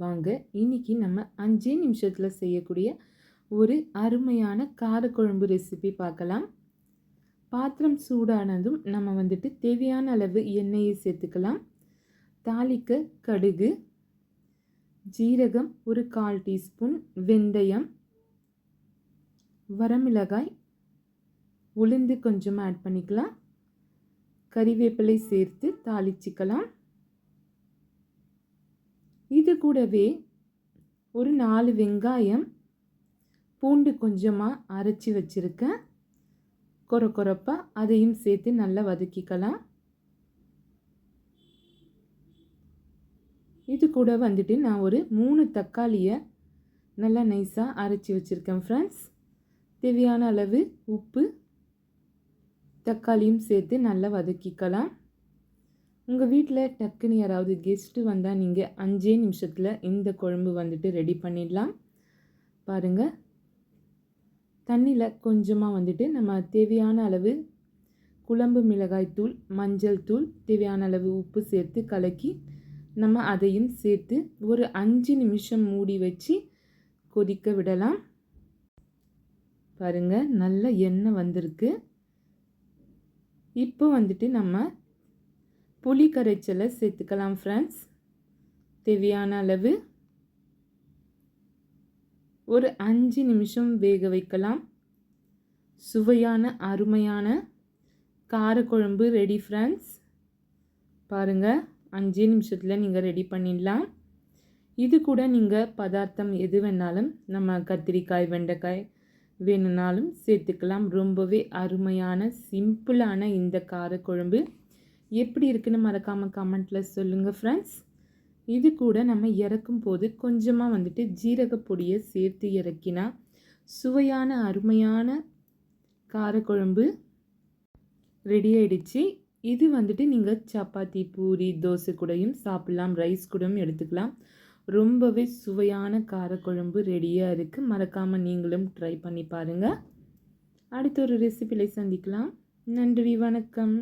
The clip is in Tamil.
வாங்க இன்னைக்கு நம்ம அஞ்சே நிமிஷத்தில் செய்யக்கூடிய ஒரு அருமையான காரக்குழம்பு ரெசிபி பார்க்கலாம். பாத்திரம் சூடானதும் நம்ம வந்துட்டு தேவையான அளவு எண்ணெயை சேர்த்துக்கலாம். தாளிக்க கடுகு ஜீரகம் ஒரு கால் டீஸ்பூன் வெந்தயம் வரமிளகாய் உளுந்து கொஞ்சம் ஆட் பண்ணிக்கலாம். கறிவேப்பிலை சேர்த்து தாளிச்சிக்கலாம். இது கூடவே ஒரு நாலு வெங்காயம் பூண்டு கொஞ்சமாக அரைச்சி வச்சுருக்கேன். கொர கொரப்பாக அதையும் சேர்த்து நல்லா வதக்கிக்கலாம். இது கூட வந்துட்டு நான் ஒரு மூணு தக்காளியை நல்லா நைஸாக அரைச்சி வச்சுருக்கேன் ஃப்ரெண்ட்ஸ் தேவையான அளவு உப்பு தக்காளியும் சேர்த்து நல்லா வதக்கிக்கலாம். உங்கள் வீட்டில் டக்குன்னு யாராவது கெஸ்ட்டு வந்தால் நீங்கள் அஞ்சே நிமிஷத்தில் இந்த குழம்பு வந்துட்டு ரெடி பண்ணிடலாம். பாருங்கள் தண்ணியில் கொஞ்சமாக வந்துட்டு நம்ம தேவையான அளவு குழம்பு மிளகாய் தூள் மஞ்சள் தூள் தேவையான அளவு உப்பு சேர்த்து கலக்கி நம்ம அதையும் சேர்த்து ஒரு அஞ்சு நிமிஷம் மூடி வச்சு கொதிக்க விடலாம். பாருங்கள் நல்ல எண்ணெய் வந்திருக்கு. இப்போ வந்துட்டு நம்ம புளி கரைச்சலை சேர்த்துக்கலாம் ஃப்ரெண்ட்ஸ் தேவையான அளவு. ஒரு அஞ்சு நிமிஷம் வேக வைக்கலாம். சுவையான அருமையான காரக்குழம்பு ரெடி ஃப்ரெண்ட்ஸ் பாருங்கள் அஞ்சு நிமிஷத்தில் நீங்கள் ரெடி பண்ணிடலாம். இது கூட நீங்கள் பதார்த்தம் எது வேணாலும் நம்ம கத்திரிக்காய் வெண்டைக்காய் வேணும்னாலும் சேர்த்துக்கலாம். ரொம்பவே அருமையான சிம்பிளான இந்த காரக்குழம்பு. எப்படி இருக்குன்னு மறக்காமல் கமெண்ட்டில் சொல்லுங்கள் ஃப்ரெண்ட்ஸ் இது கூட நம்ம இறக்கும் போது கொஞ்சமாக வந்துட்டு ஜீரகப்பொடியை சேர்த்து இறக்கினா சுவையான அருமையான காரக்குழம்பு ரெடி ஆயிடுச்சு. இது வந்துட்டு நீங்கள் சப்பாத்தி பூரி தோசை கூடயும் சாப்பிட்லாம் ரைஸ் கூடயும் எடுத்துக்கலாம். ரொம்பவே சுவையான காரக்குழம்பு ரெடியாக இருக்குது மறக்காமல் நீங்களும் ட்ரை பண்ணி பாருங்கள் அடுத்த ஒரு ரெசிபியில் சந்திக்கலாம். நன்றி வணக்கம்.